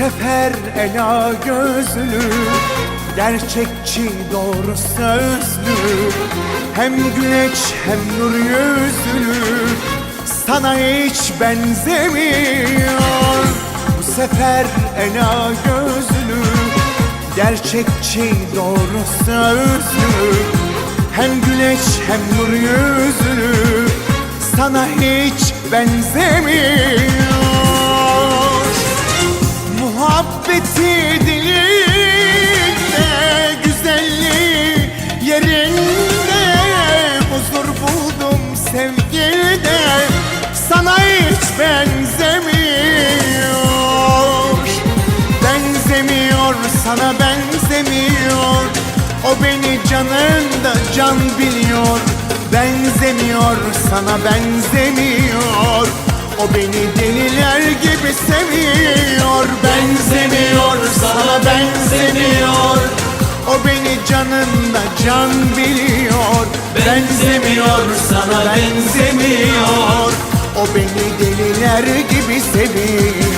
sefer ela gözlü Gerçekçi doğru sözlü. Hem güneş hem nur yüzlü Sana hiç benzemiyor. Bu sefer ela gözlü Gerçekçi doğru sözlü. Hem güneş hem nur yüzlü Sana hiç benzemiyor Muhabbeti dilinde Güzelliği yerinde. Huzur buldum sevgide. Sana hiç benzemiyor. Benzemiyor sana benzemiyor. O beni canında can biliyor. Benzemiyor sana benzemiyor. O beni deliler gibi seviyor canında can biliyor. Benzemiyor sana benzemiyor. O beni deliler gibi seviyor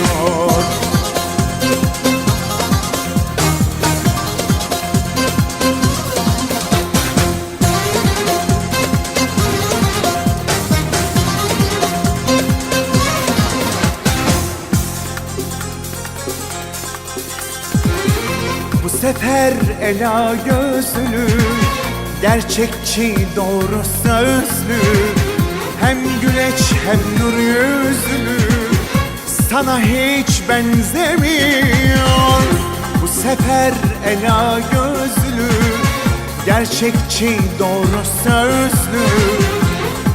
sefer ela gözlü Gerçekçi doğru sözlü Hem güneş hem nur yüzlü Sana hiç benzemiyor. Bu sefer ela gözlü Gerçekçi doğru sözlü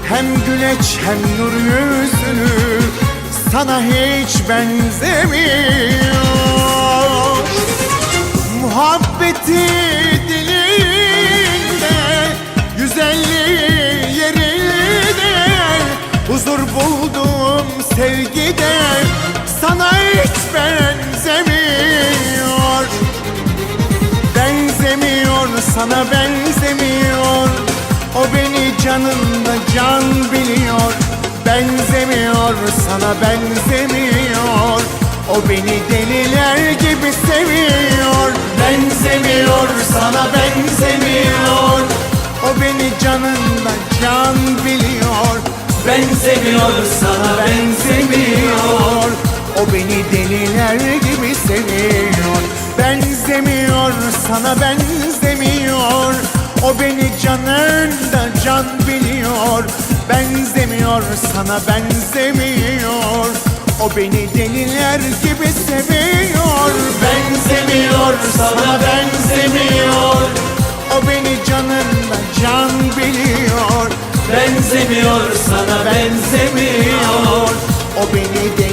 Hem güneş hem nur yüzlü Sana hiç benzemiyor sana benzemiyor. O beni canında can biliyor. Benzemiyor sana benzemiyor. O beni deliler gibi seviyor. Benzemiyor sana benzemiyor. O beni canında can biliyor. Benzemiyor sana benzemiyor. O beni deliler gibi seviyor sana benzemiyor. O beni canında can biliyor. Benzemiyor sana benzemiyor. O beni deliler gibi seviyor. Benzemiyor sana benzemiyor. O beni canında can biliyor. Benzemiyor sana benzemiyor. O beni